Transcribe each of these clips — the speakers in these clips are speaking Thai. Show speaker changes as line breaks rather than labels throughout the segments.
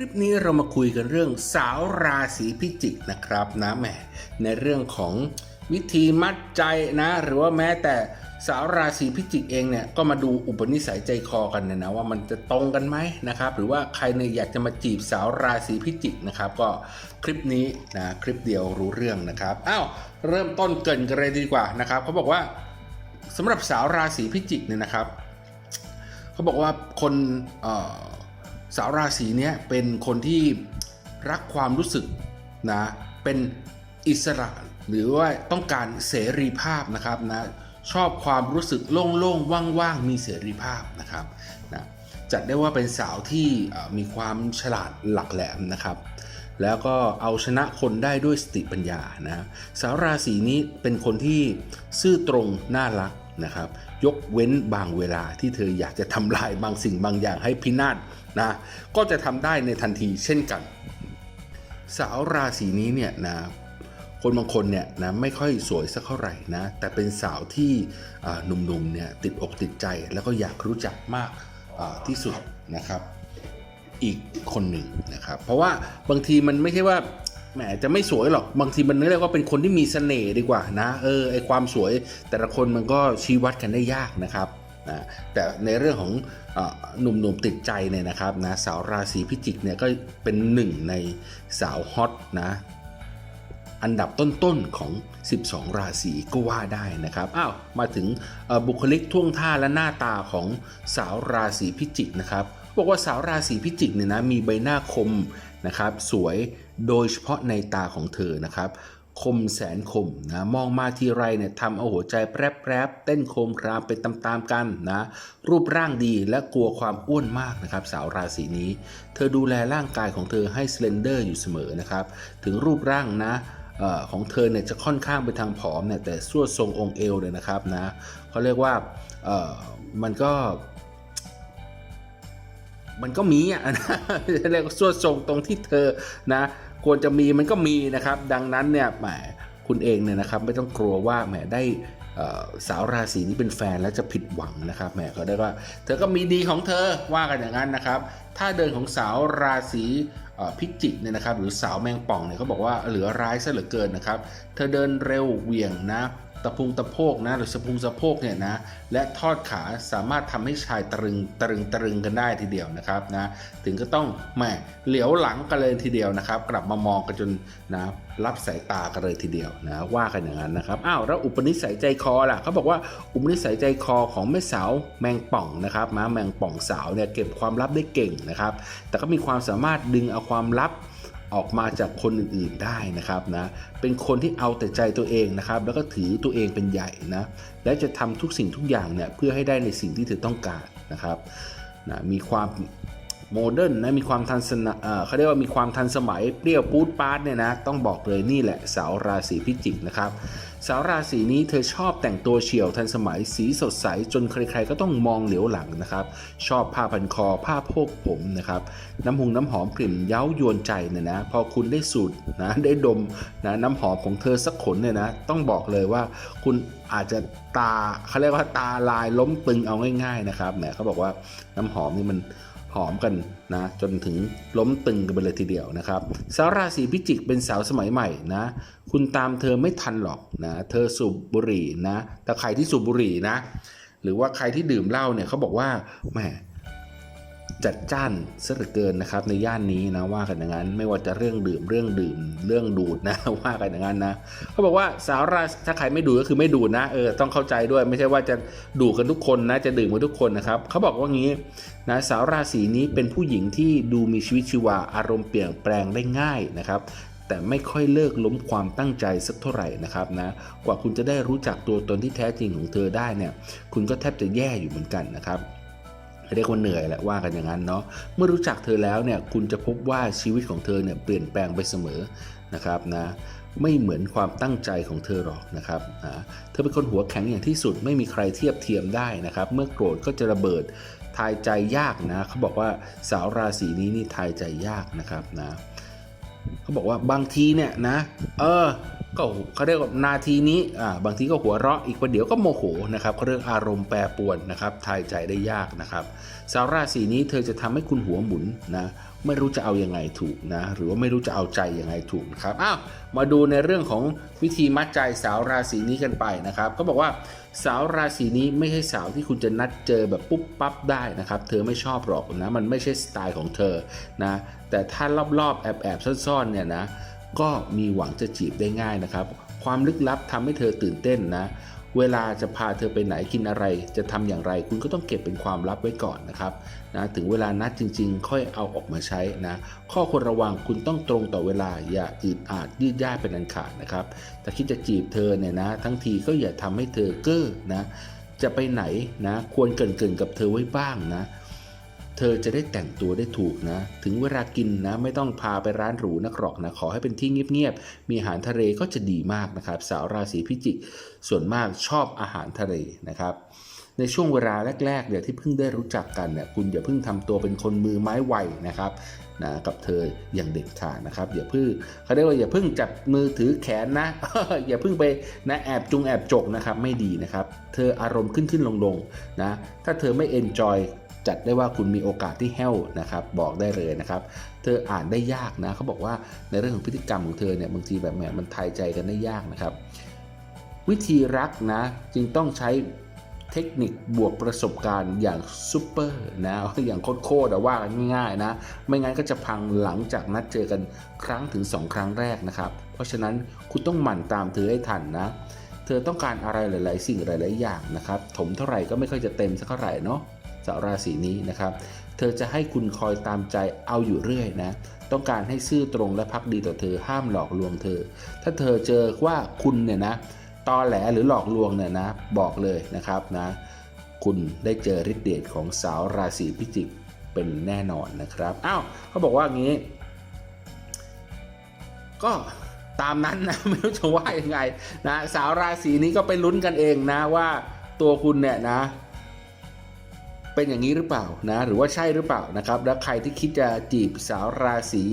ลิปนี้เรามาคุยกันเรื่องสาวราศีพิจิกนะครับนะแหมในเรื่องของวิธีมัดใจนะ หรือว่าแม้แต่สาวราศีพิจิกเองเนี่ยก็มาดูอุปนิสัยใจคอกันนะนะว่ามันจะตรงกันไหมนะครับหรือว่าใครเนี่ยอยากจะมาจีบสาวราศีพิจิกนะครับก็คลิปนี้นะคลิปเดียวรู้เรื่องนะครับอ้าวเริ่มต้นเกินกันเลยดีกว่านะครับเขาบอกว่าสำหรับสาวราศีพิจิกเนี่ยนะครับเขาบอกว่าคนเอ่อ สาวราศีนี้เป็นคนที่รักความรู้สึกนะเป็นอิสระหรือว่าต้องการเสรีภาพนะครับนะชอบความรู้สึกโล่งๆว่างๆมีเสรีภาพนะครับนะจัดได้ว่าเป็นสาวที่มีความฉลาดหลักแหลมนะครับ แล้วก็เอาชนะคนได้ด้วยสติปัญญานะสาวราศีนี้เป็นคนที่ซื่อตรงน่ารัก นะครับ ยกเว้นบางเวลาที่เธออยากจะทำลายบางสิ่งบางอย่างให้พินาศนะ ก็จะทำได้ในทันทีเช่นกัน สาวราศีนี้เนี่ยนะคนบางคนเนี่ยนะไม่ค่อยสวยสักเท่าไหร่นะแต่เป็นสาวที่หนุ่มๆเนี่ยติดอกติดใจแล้วก็อยากรู้จักมากที่สุดนะครับ อีกคนหนึ่งนะครับ เพราะว่าบางทีมันไม่ใช่ว่า แหมจะไม่สวยหรอกบางทีมันเรียกว่าเป็นคนที่มีเสน่ห์ดีกว่านะเออไอความสวยแต่ละคนมันก็ชี้วัดกันได้ยากนะครับนะแต่ในเรื่องของเออหนุ่มๆติดใจเนี่ยนะครับนะสาวราศีพิจิกเนี่ยก็เป็นหนึ่งในสาวฮอตนะอันดับต้นๆของ 12 ราศีก็ว่าได้นะครับ อ้าว มาถึงเอ่อบุคลิกท่วงท่าและหน้าตาของสาวราศีพิจิกนะครับ บอกว่าสาวราศีพิจิกเนี่ยนะมีใบหน้าคมนะครับ สวย โดยเฉพาะในตาของเธอนะครับ คมแสนคมนะมองมาทีไรเนี่ยทำเอาหัวใจแปรบๆเต้นโคมครามไปตามๆกันนะรูปร่างดีและกลัวความอ้วนมากนะครับ สาวราศีนี้ เธอดูแลร่างกายของเธอให้สเลนเดอร์อยู่เสมอนะครับ ถึงรูปร่างนะออของเธอเนี่ยจะค่อนข้างไปทางผอมเนี่ยแต่ส่วนทรงองค์เอวเลยนะครับนะเขาเรียกว่ามันก็มันก็มีอะนะเรียกว่าส่วนทรงตรงที่เธอนะ ควรจะมีมันก็มีนะครับ ดังนั้นเนี่ยแหมคุณเองเนี่ยนะครับไม่ต้องกลัวว่าแหมได้สาวราศีนี้เป็นแฟนแล้วจะผิดหวังนะครับแหมเขาได้ว่า เธอก็มีดีของเธอว่ากันอย่างนั้นนะครับ ถ้าเดินของสาวราศีพิจิกเนี่ยนะครับ หรือสาวแมงป่องเนี่ยเขาบอกว่าเหลือร้ายซะเหลือเกินนะครับ เธอเดินเร็วเหวี่ยงนะ ตะพุงตะโพกนะหรือสะพุงสะโพกเนี่ยนะและทอดขาสามารถทำให้ชายตรึงตรึงตรึงกันได้ทีเดียวนะครับนะถึงก็ต้องแหมเหลียวหลังกันเลยทีเดียวนะครับ กลับมามองกันจนนะรับสายตากันเลยทีเดียวนะว่ากันอย่างนั้นนะครับอ้าวแล้วอุปนิสัยใจคอล่ะเขาบอกว่าอุปนิสัยใจคอของแม่สาวแมงป่องนะครับนะแมงป่องสาวเนี่ยเก็บความลับได้เก่งนะครับ แต่ก็มีความสามารถดึงเอาความลับ ออกมาจากคนอื่นๆได้นะครับนะเป็นคนที่เอาแต่ใจตัวเองนะครับแล้วก็ถือตัวเองเป็นใหญ่นะและจะทำทุกสิ่งทุกอย่างเนี่ยเพื่อให้ได้ในสิ่งที่เธอต้องการนะครับนะมีความโมเดิร์นนะมีความทันสมัยเอ่อเขาเรียกว่ามีความทันสมัยเปรี้ยวปูดปาร์ตเนี่ยนะต้องบอกเลยนี่แหละสาวราศีพิจิกนะครับ สาวราศีนี้เธอชอบแต่งตัวเฉียวทันสมัยสีสดใสจนใครๆก็ต้องมองเหลียวหลังนะครับ ชอบผ้าพันคอผ้าโพกผมนะครับน้ำหงน้ำหอมกลิ่นเย้ายวนใจเนี่ยนะ พอคุณได้สูดนะได้ดมนะน้ำหอมของเธอสักขนเนี่ยนะ ต้องบอกเลยว่าคุณอาจจะตาเขาเรียกว่าตาลายล้มตึงเอาง่าย ๆนะครับแหมเขาบอกว่าน้ำหอมนี่มันหอมกันนะจนถึงล้มตึงกันไปเลยทีเดียวนะครับสาวราศีพิจิกเป็นสาวสมัยใหม่นะ คุณตามเธอไม่ทันหรอกนะเธอสูบบุหรี่นะแต่ใครที่สูบบุหรี่นะ หรือว่าใครที่ดื่มเหล้าเนี่ยเขาบอกว่าแหมจัดจ้านเหลือเกินนะครับในย่านนี้นะว่ากันอย่างนั้น ไม่ว่าจะเรื่องดื่มเรื่องดื่มเรื่องดูดนะว่ากันอย่างนั้นนะเขาบอกว่าสาวราศีถ้าใครไม่ดูก็คือไม่ดูนะเออต้องเข้าใจด้วยไม่ใช่ว่าจะดูกันทุกคนนะจะดื่มกันทุกคนนะครับเขาบอกว่างี้นะสาวราศีนี้เป็นผู้หญิงที่ดูมีชีวิตชีวาอารมณ์เปลี่ยนแปลงได้ง่ายนะครับ แต่ไม่ค่อยเลิกล้มความตั้งใจสักเท่าไหร่นะครับนะกว่าคุณจะได้รู้จักตัวตนที่แท้จริงของเธอได้เนี่ยคุณก็แทบจะแย่อยู่เหมือนกันนะครับเรียกว่าเหนื่อยแหละว่ากันอย่างนั้นเนาะเมื่อรู้จักเธอแล้วเนี่ยคุณจะพบว่าชีวิตของเธอเนี่ยเปลี่ยนแปลงไปเสมอนะครับนะไม่เหมือนความตั้งใจของเธอหรอกนะครับนะเธอเป็นคนหัวแข็งอย่างที่สุดไม่มีใครเทียบเทียมได้นะครับ เมื่อโกรธก็จะระเบิดทายใจยากนะเขาบอกว่าสาวราศีนี้นี่ทายใจยากนะครับนะ บอกว่าบางทีเนี่ยนะ เออ ก็เขาเรียกว่านาทีนี้อ่าบางทีก็หัวเราะอีกประเดี๋ยวก็โมโหนะครับเขาเรียกอารมณ์แปรปรวนนะครับทายใจได้ยากนะครับสาวราศีนี้เธอจะทำให้คุณหัวหมุนนะไม่รู้จะเอาอยังไงถูกนะหรือว่าไม่รู้จะเอาใจยังไงถูกนะครับอ้าวมาดูในเรื่องของวิธีมัดใจสาวราศีนี้กันไปนะครับ ก็บอกว่าสาวราศีนี้ไม่ใช่สาวที่คุณจะนัดเจอแบบปุ๊บปั๊บได้นะครับ เธอไม่ชอบหรอกนะมันไม่ใช่สไตล์ของเธอนะแต่ถ้ารอบๆแอบๆซ่อนๆเนี่ยนะ ก็มีหวังจะจีบได้ง่ายนะครับ ความลึกลับทำให้เธอตื่นเต้นนะ เวลาจะพาเธอไปไหนกินอะไร จะทำอย่างไร คุณก็ต้องเก็บเป็นความลับไว้ก่อนนะครับนะถึงเวลานัดจริง ๆ ค่อยเอาออกมาใช้นะข้อควรระวังคุณต้องตรงต่อเวลาอย่าอืดอาดยืดย่าเป็นอันขาดนะครับแต่คิดจะจีบเธอเนี่ยนะ ทั้งทีก็อย่าทำให้เธอเก้อนะจะไปไหนนะ ควรเกรินๆกับเธอไว้บ้างนะ เธอจะได้แต่งตัวได้ถูกนะ ถึงเวลากินนะไม่ต้องพาไปร้านหรูนักหรอกนะขอให้เป็นที่เงียบๆ มีอาหารทะเลก็จะดีมากนะครับ สาวราศีพิจิก ส่วนมากชอบอาหารทะเลนะครับ ในช่วงเวลาแรกๆเนี่ยที่เพิ่งได้รู้จักกันเนี่ยคุณอย่าเพิ่งทำตัวเป็นคนมือไม้ไวนะครับนะกับเธออย่างเด็ดขาดนะครับอย่าเพิ่งเขาเรียกว่าอย่าเพิ่งจับมือถือแขนนะ อย่าเพิ่งไปนะแอบจุงแอบจกนะครับไม่ดีนะครับ เธออารมณ์ขึ้นขึ้นลงลงๆนะถ้าเธอไม่เอนจอย จัดได้ว่าคุณมีโอกาสที่แห้วนะครับบอกได้เลยนะครับเธออ่านได้ยากนะเขาบอกว่าในเรื่องของพฤติกรรมของเธอเนี่ยบางทีแบบแหมมันทายใจกันได้ยากนะครับ วิธีรักนะจึงต้องใช้เทคนิคบวกประสบการณ์อย่างซูเปอร์นะอย่างโคตรๆอะว่ากันง่ายๆนะ ไม่งั้นก็จะพังหลังจากนัดเจอกันครั้งถึง 2 ครั้งแรกนะครับ เพราะฉะนั้นคุณต้องหมั่นตามเธอให้ทันนะ เธอต้องการอะไรหลาย ๆ สิ่งหลาย ๆ อย่างนะครับ ถมเท่าไหร่ก็ไม่ค่อยจะเต็มสักเท่าไหร่เนาะ สาวราศีนี้นะครับ เธอจะให้คุณคอยตามใจเอาอยู่เรื่อยนะ ต้องการให้ซื่อตรงและพักดีต่อเธอห้ามหลอกลวงเธอ ถ้าเธอเจอว่าคุณเนี่ยนะตอแหลหรือหลอกลวงเนี่ยนะบอกเลยนะครับนะ คุณได้เจอฤทธิ์เดชของสาวราศีพิจิกเป็นแน่นอนนะครับอ้าวเขาบอกว่างี้ ก็ตามนั้นนะไม่รู้จะว่ายังไงนะสาวราศีนี้ก็ไปลุ้นกันเองนะว่าตัวคุณเนี่ยนะ เป็นอย่างนี้หรือเปล่านะหรือว่าใช่หรือเปล่านะครับ แล้วใครที่คิดจะจีบสาวราศี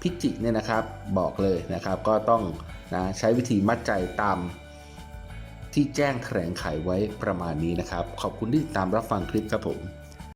พิจิกเนี่ยนะครับบอกเลยนะครับก็ต้องนะใช้วิธีมัดใจตามที่แจ้งแถลงไขไว้ประมาณนี้นะครับ ขอบคุณที่ติดตามรับฟังคลิปครับผม